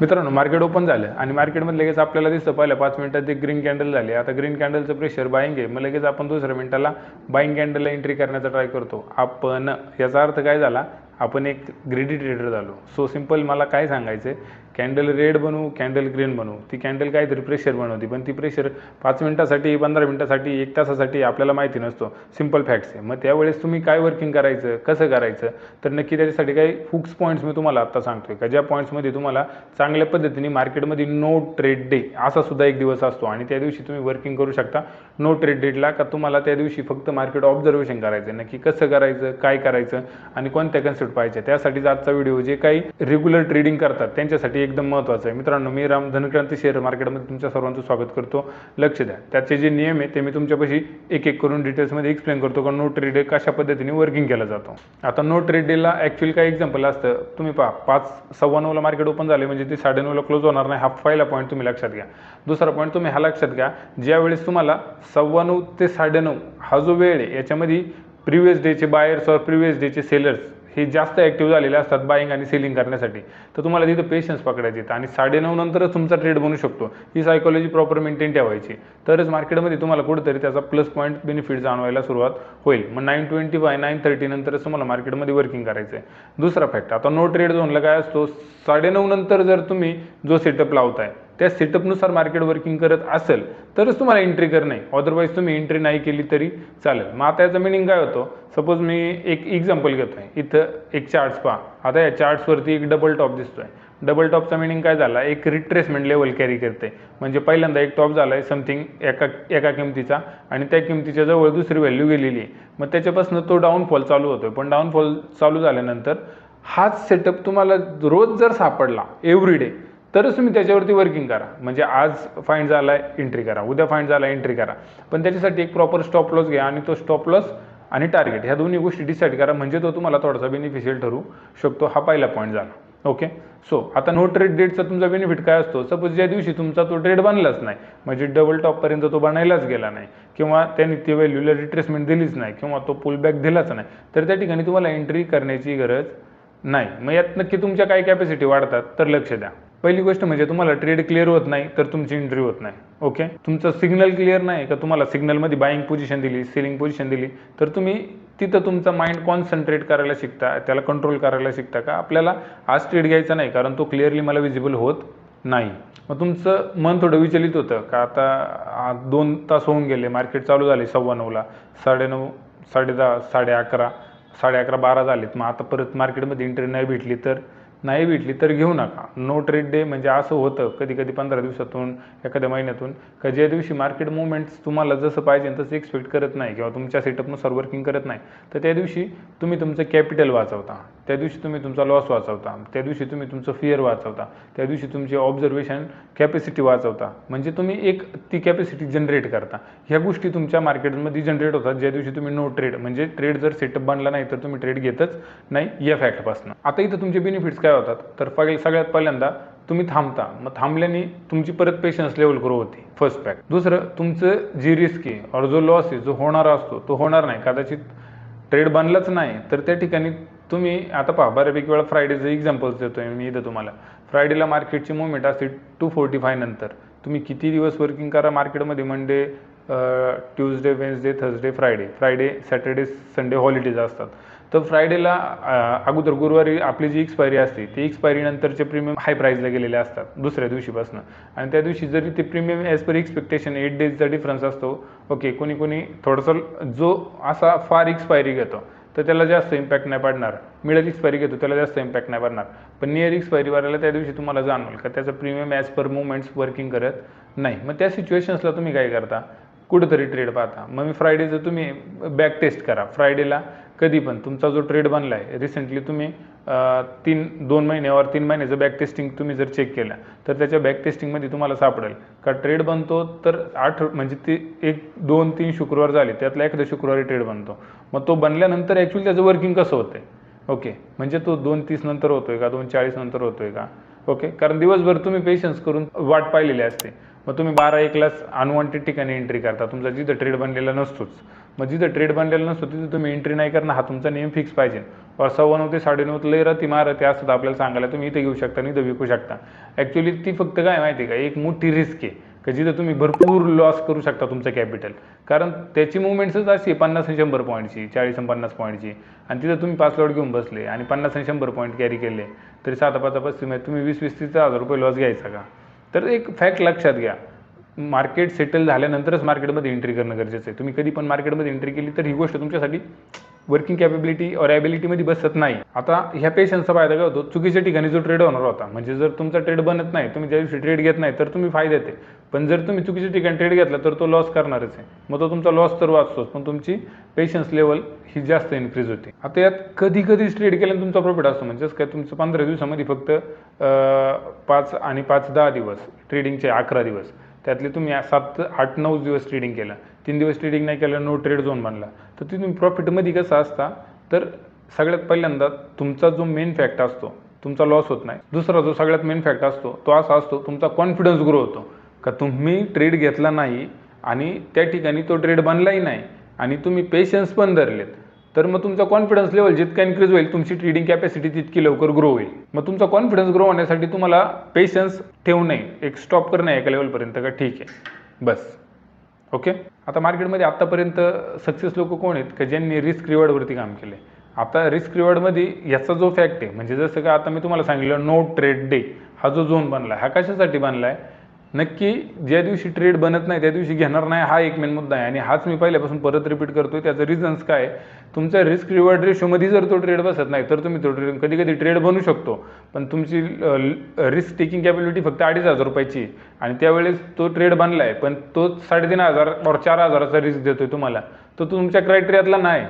मित्रांनो market open झालं आणि मार्केटमध्ये लगेच आपल्याला दिसतं पहिल्या पाच मिनिटात एक ग्रीन कॅन्डल झाली. आता ग्रीन कॅन्डलचं प्रेशर बाईंग आहे. मग लगेच आपण दुसऱ्या मिनिटाला बाईंग कॅन्डलला एंट्री करण्याचा ट्राय करतो. आपण याचा अर्थ काय झाला? आपण एक ग्रेडी ट्रेडर झालो. सो सिंपल मला काय सांगायचं आहे कॅन्डल रेड बनवू कॅन्डल ग्रीन बनवू. ती कॅन्डल काहीतरी प्रेशर बनवती. पण ती प्रेशर पाच मिनिटासाठी पंधरा मिनिटासाठी एक तासासाठी आपल्याला माहिती नसतो. सिंपल फॅक्ट्स आहे. मग त्यावेळेस तुम्ही काय वर्किंग करायचं? कसं करायचं? तर नक्की त्याच्यासाठी काही हुक्स पॉईंट्स मी तुम्हाला आत्ता सांगतोय. का ज्या पॉईंट्समध्ये तुम्हाला चांगल्या पद्धतीने मार्केटमध्ये नो ट्रेड डे असा सुद्धा एक दिवस असतो. आणि त्या दिवशी तुम्ही वर्किंग करू शकता. नो ट्रेड डेटला का तुम्हाला त्या दिवशी फक्त मार्केट ऑब्झर्वेशन करायचं नक्की कसं करायचं? काय करायचं? आणि कोणत्या कन्सेप्ट पाहिजे. त्यासाठीच आजचा व्हिडिओ जे काही रेग्युलर ट्रेडिंग करतात त्यांच्यासाठी एकदम महत्त्वाचं आहे. मित्रांनो मी राम धनक्रांती शेअर मार्केटमध्ये तुमच्या सर्वांचं स्वागत करतो. लक्ष द्या. त्याचे जे नियम आहे ते मी तुमच्यापाशी एक एक करून डिटेल्समध्ये एक्सप्लेन करतो का नो ट्रेड डे कशा पद्धतीने वर्किंग केला जातो. आता नो ट्रेड डेला ॲक्च्युअली काय एक्झाम्पल असतं तुम्ही पहा. पाच सव्वा नऊला मार्केट ओपन झाले म्हणजे ते साडेनऊला क्लोज होणार नाही. हा पहिला पॉईंट तुम्ही लक्षात घ्या. दुसरा पॉईंट तुम्ही हा लक्षात घ्या. ज्यावेळेस तुम्हाला सव्वा नऊ ते साडेनऊ हा जो वेळ आहे याच्यामध्ये प्रिव्हियस डेचे बायर्स और प्रिव्हियस डेचे सेलर्स हे जास्त ॲक्टिव्ह झालेले असतात बाईंग आणि सेलिंग करण्यासाठी. तर तुम्हाला तिथं पेशन्स पकडायचे आहेत आणि साडेनऊ नंतरच तुमचा ट्रेड बनू शकतो. ही सायकॉलॉजी प्रॉपर मेंटेन ठेवायची तरच मार्केटमध्ये तुम्हाला कुठेतरी त्याचा प्लस पॉईंट बेनिफिट जाणवायला सुरुवात होईल. मग nine twenty by nine thirty नंतरच तुम्हाला मार्केटमध्ये वर्किंग करायचं आहे. दुसरा फॅक्ट आता नो ट्रेड झोनला काय असतो? साडेनऊ नंतर जर तुम्ही जो सेटअप लावताय त्या सेटअपनुसार मार्केट वर्किंग करत असेल तरच तुम्हाला एंट्री करणे अदरवाईज तुम्ही एंट्री नाही केली तरी चालेल. मग आता याचा मिनिंग काय होतो? सपोज मी एक एक्झाम्पल घेतो आहे इथं एक चार्ट्स पहा. आता या चार्ट्सवरती एक डबल टॉप दिसतो आहे डबल टॉपचा मिनिंग काय झाला? एक रिट्रेसमेंट लेवल कॅरी करते. म्हणजे पहिल्यांदा एक टॉप झाला आहे समथिंग एका एका किमतीचा आणि त्या किमतीच्या जवळ दुसरी व्हॅल्यू गेलेली आहे. मग त्याच्यापासून तो डाऊनफॉल चालू होतो आहे पण डाऊनफॉल चालू झाल्यानंतर हाच सेटअप तुम्हाला रोज जर सापडला एव्हरी डे तरच तुम्ही त्याच्यावरती वर्किंग करा. म्हणजे आज फाईंड झाला आहे एंट्री करा. उद्या फाईंड झाला एंट्री करा. पण त्याच्यासाठी एक प्रॉपर स्टॉप लॉस घ्या आणि तो स्टॉप लॉस आणि टार्गेट ह्या दोन्ही गोष्टी डिसाईड करा. म्हणजे तो तुम्हाला थोडासा बेनिफिशियल ठरू शकतो. हा पहिला पॉईंट झाला. ओके सो आता नो ट्रेड डेटचा तुमचा बेनिफिट काय असतो? सपोज ज्या दिवशी तुमचा तो ट्रेड बनलाच नाही म्हणजे डबल टॉपपर्यंत तो बनायलाच गेला नाही किंवा त्यांनी ती व्हॅल्यूला रिट्रेसमेंट दिलीच नाही किंवा तो पुलबॅक दिलाच नाही तर त्या ठिकाणी तुम्हाला एंट्री करण्याची गरज नाही. मग यात नक्की तुमच्या काय कॅपॅसिटी वाढतात? तर लक्ष द्या. पहिली गोष्ट म्हणजे तुम्हाला ट्रेड क्लिअर होत नाही तर तुमची एंट्री होत नाही. ओके तुमचं सिग्नल क्लिअर नाही का तुम्हाला सिग्नलमध्ये बाईंग पोझिशन दिली सेलिंग पोझिशन दिली तर तुम्ही तिथं तुमचा माइंड कॉन्सन्ट्रेट करायला शिकता त्याला कंट्रोल करायला शिकता का? आपल्याला आज ट्रेड घ्यायचा नाही कारण तो क्लिअरली मला विजिबल होत नाही. मग तुमचं मन थोडं विचलित होतं का आता दोन तास होऊन गेले मार्केट चालू झाले सव्वा नऊला साडेनऊ साडे दहा साडे अकरा साडे अकरा बारा झालेत. मग आता परत मार्केटमध्ये एंट्री नाही भेटली तर नाही भेटली तर घेऊ नका. नो ट्रेड डे म्हणजे असं होतं कधी कधी पंधरा दिवसातून एखाद्या महिन्यातून का ज्या दिवशी मार्केट मुवमेंट्स तुम्हाला जसं पाहिजे तसं एक्सपेक्ट करत नाही किंवा तुमच्या सेटअपनुसार वर्किंग करत नाही तर त्या दिवशी तुम्ही तुमचं कॅपिटल वाचवता. त्या दिवशी तुम्ही तुमचा लॉस वाचवता. त्या दिवशी तुम्ही तुमचं फिअर वाचवता. त्या दिवशी तुमची ऑब्झर्वेशन कॅपॅसिटी वाचवता. म्हणजे तुम्ही एक ती कॅपॅसिटी जनरेट करता. ह्या गोष्टी तुमच्या मार्केटमध्ये जनरेट होतात. ज्या दिवशी तुम्ही नो ट्रेड म्हणजे ट्रेड जर सेटअप बनला नाही तर तुम्ही ट्रेड घेतच नाही या फॅक्टपासून आता इथं तुमचे बेनिफिट्स काय होतात? तर पहिले सगळ्यात पहिल्यांदा तुम्ही थांबता. मग थांबल्याने तुमची परत पेशन्स लेवल ग्रो होते. फर्स्ट फॅक्ट दुसरं तुमचं जी रिस्क आहे और जो लॉस आहे जो होणारा असतो तो होणार नाही. कदाचित ट्रेड बनलाच नाही तर त्या ठिकाणी तुम्ही आता पहा बऱ्यापैकी वेळा फ्रायडेचं एक्झाम्पल्स देतो आहे मी इथं तुम्हाला. फ्रायडेला मार्केटची मुवमेंट असते टू फोर्टी फाय नंतर. तुम्ही किती दिवस वर्किंग करा मार्केटमध्ये Monday Tuesday Wednesday Thursday Friday Friday Saturday Sunday holidays असतात. तर फ्रायडेला अगोदर गुरुवारी आपली जी एक्सपायरी असते ती एक्सपायरीनंतरचे प्रीमियम हाय प्राईजला गेलेले असतात दुसऱ्या दिवशीपासून. आणि त्या दिवशी जरी ते premium as per expectation eight डेजचा difference असतो ओके कोणी कोणी थोडंसं जो असा फार एक्सपायरी घेतो तर त्याला जास्त इम्पॅक्ट नाही पडणार. मिडल एक्सपायरी घेतो त्याला जास्त इम्पॅक्ट नाही पडणार. पण नियर एक्सपायरीवाल्याला त्या दिवशी तुम्हाला जाणवेल का? त्याचं premium as per movements working करत नाही. मग त्या सिच्युएशन्सला तुम्ही काय करता? कुठंतरी ट्रेड पाहता. मग मी फ्रायडेचं तुम्ही बॅक टेस्ट करा. फ्रायडेला कधी पण. तुमचा जो ट्रेड बनला आहे रिसेंटली तुम्ही तीन दोन महिन्यावर तीन महिन्याचं बॅक टेस्टिंग तुम्ही जर चेक केलं तर त्याच्या बॅक टेस्टिंगमध्ये तुम्हाला सापडेल. का ट्रेड बनतो तर आठ म्हणजे ते एक दोन तीन शुक्रवार झाले त्यातला एखादा शुक्रवारी ट्रेड बनतो. मग तो बनल्यानंतर ॲक्च्युली त्याचं वर्किंग कसं होतंय? ओके म्हणजे तो दोन तीस नंतर होतोय का? दोन चाळीस नंतर होतोय का? ओके कारण दिवसभर तुम्ही पेशन्स करून वाट पाहिलेली असते. मग तुम्ही बारा एकलाच अनवॉन्टेड ठिकाणी एंट्री करता. तुमचा जिथं ट्रेड बनलेला नसतोच. मग जिथं ट्रेड बनलेला नसतो तिथं तुम्ही एंट्री नाही करणार. हा तुमचा नेम फिक्स पाहिजे. और सव्वा नऊ ते साडेनऊ लय रती मारती. असतात आपल्याला सांगायला तुम्ही इथे घेऊ शकता आणि इथं विकू शकता. ॲक्च्युली ती फक्त काय माहिती आहे का? एक मोठी रिस्क आहे. का जिथं तुम्ही भरपूर लॉस करू शकता तुमचं कॅपिटल कारण त्याची मुवमेंट्सच अशी पन्नास आणि शंभर पॉईंटची चाळीस आणि पन्नास पॉईंटची आणि तिथं तुम्ही पाच लॉट घेऊन बसले आणि पन्नास आणि शंभर पॉईंट कॅरी केले. तरी सात पाच पस्तीस तुम्ही वीस वीस तीस हजार रुपये लॉस घ्यायचा का? तर एक फॅक्ट लक्षात घ्या. मार्केट सेटल झाल्यानंतरच मार्केटमध्ये एंट्री करणं गरजेचं आहे. तुम्ही कधी पण मार्केटमध्ये एंट्री केली तर ही गोष्ट तुमच्यासाठी वर्किंग कॅपेबिलिटी और ॲबिलिटीमध्ये बसत नाही. आता ह्या पेशन्सचा फायदा काय होतो? चुकीच्या ठिकाणी जो ट्रेड होणार होता म्हणजे जर तुमचा ट्रेड बनत नाही तुम्ही ज्या दिवशी ट्रेड घेत नाही तर तुम्ही फायद्यात आहे पण जर तुम्ही चुकीच्या ठिकाणी ट्रेड घेतला तर तो लॉस करणारच आहे. मग तो तुमचा लॉस तर वाचतोच पण तुमची पेशन्स लेवल ही जास्त इन्क्रीज होते. आता यात कधी कधीच ट्रेड केल्याने तुमचा प्रॉफिट असतो. म्हणजेच काय? तुमचं पंधरा दिवसामध्ये फक्त पाच आणि पाच दहा दिवस ट्रेडिंगचे अकरा दिवस. त्यातले तुम्ही सात आठ नऊ दिवस ट्रेडिंग केलं. तीन दिवस ट्रेडिंग नाही केलं नो ट्रेड झोन बनला. तर ते तुम्ही प्रॉफिटमध्ये कसं असता? तर सगळ्यात पहिल्यांदा तुमचा जो मेन फॅक्ट असतो तुमचा लॉस होत नाही. दुसरा जो सगळ्यात मेन फॅक्ट असतो तो असा असतो तुमचा कॉन्फिडन्स ग्रो होतो. का तुम्ही ट्रेड घेतला नाही आणि त्या ठिकाणी तो ट्रेड बनलाही नाही आणि तुम्ही पेशन्स पण धरलेत. तर मग तुमचा कॉन्फिडन्स लेवल जितका इन्क्रीज होईल तुमची ट्रेडिंग कॅपॅसिटी तितकी लवकर ग्रो होईल. मग तुमचा कॉन्फिडन्स ग्रो होण्यासाठी तुम्हाला पेशन्स ठेवू नये. एक स्टॉप करणं एका लेवलपर्यंत का ठीक आहे? बस. ओके आता मार्केटमध्ये आत्तापर्यंत सक्सेस लोक कोण आहेत? का ज्यांनी रिस्क रिवॉर्डवरती काम केले आता रिस्क रिवॉर्डमध्ये याचा जो फॅक्ट आहे म्हणजे जसं का आता मी तुम्हाला सांगितलं नो ट्रेड डे हा जो झोन बनला हा कशासाठी बनला आहे नक्की ज्या दिवशी ट्रेड बनत नाही त्या दिवशी घेणार नाही हा एक मेन मुद्दा आहे. आणि हाच मी पहिल्यापासून परत रिपीट करतोय त्याचं रिझन्स काय आहे? रिस्क रिवॉर्ड रेशोमध्ये जर तो ट्रेड बसत नाही तर तुम्ही तो ट्रेड कधी कधी ट्रेड बनू शकतो. पण तुमची रिस्क टेकिंग कॅपॅबिलिटी फक्त अडीच हजार रुपयाची आणि त्यावेळेस तो ट्रेड बनला आहे पण तो साडेतीन हजार और चार हजाराचा रिस्क देतोय तुम्हाला. तो तुमच्या क्रायटेरियातला नाही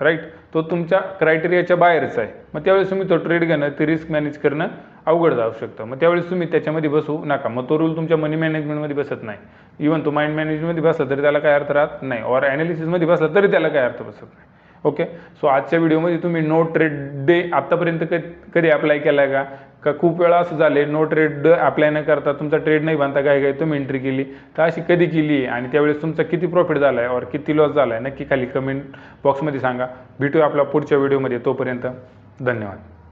राईट तो तुमच्या क्रायटेरियाच्या बाहेरचा आहे. मग त्यावेळेस तुम्ही तो ट्रेड घेणं ते रिस्क मॅनेज करणं अवघड जाऊ शकतं. मग त्यावेळेस तुम्ही त्याच्यामध्ये बसू नका. मग तो रूल तुमच्या मनी मॅनेजमेंटमध्ये बसत नाही. इव्हन तो माइंड मॅनेजमेंटमध्ये बसला तरी त्याला काय अर्थ राहत नाही. और ॲनालिसिसमध्ये बसला तरी त्याला काय अर्थ बसत नाही. ओके सो आजच्या व्हिडिओमध्ये तुम्ही नो ट्रेड डे आत्तापर्यंत कधी कधी अप्लाय केला आहे का? का खूप वेळा असं झाले नो ट्रेड अप्लाय न करता तुमचा ट्रेड नाही बांधता काय काय तुम्ही एंट्री केली. तर अशी कधी केली? आहे आणि त्यावेळेस तुमचा किती प्रॉफिट झाला आहे और किती लॉस झाला आहे नक्की खाली कमेंट बॉक्समध्ये सांगा. भेटूया आपला पुढच्या व्हिडिओमध्ये तोपर्यंत धन्यवाद.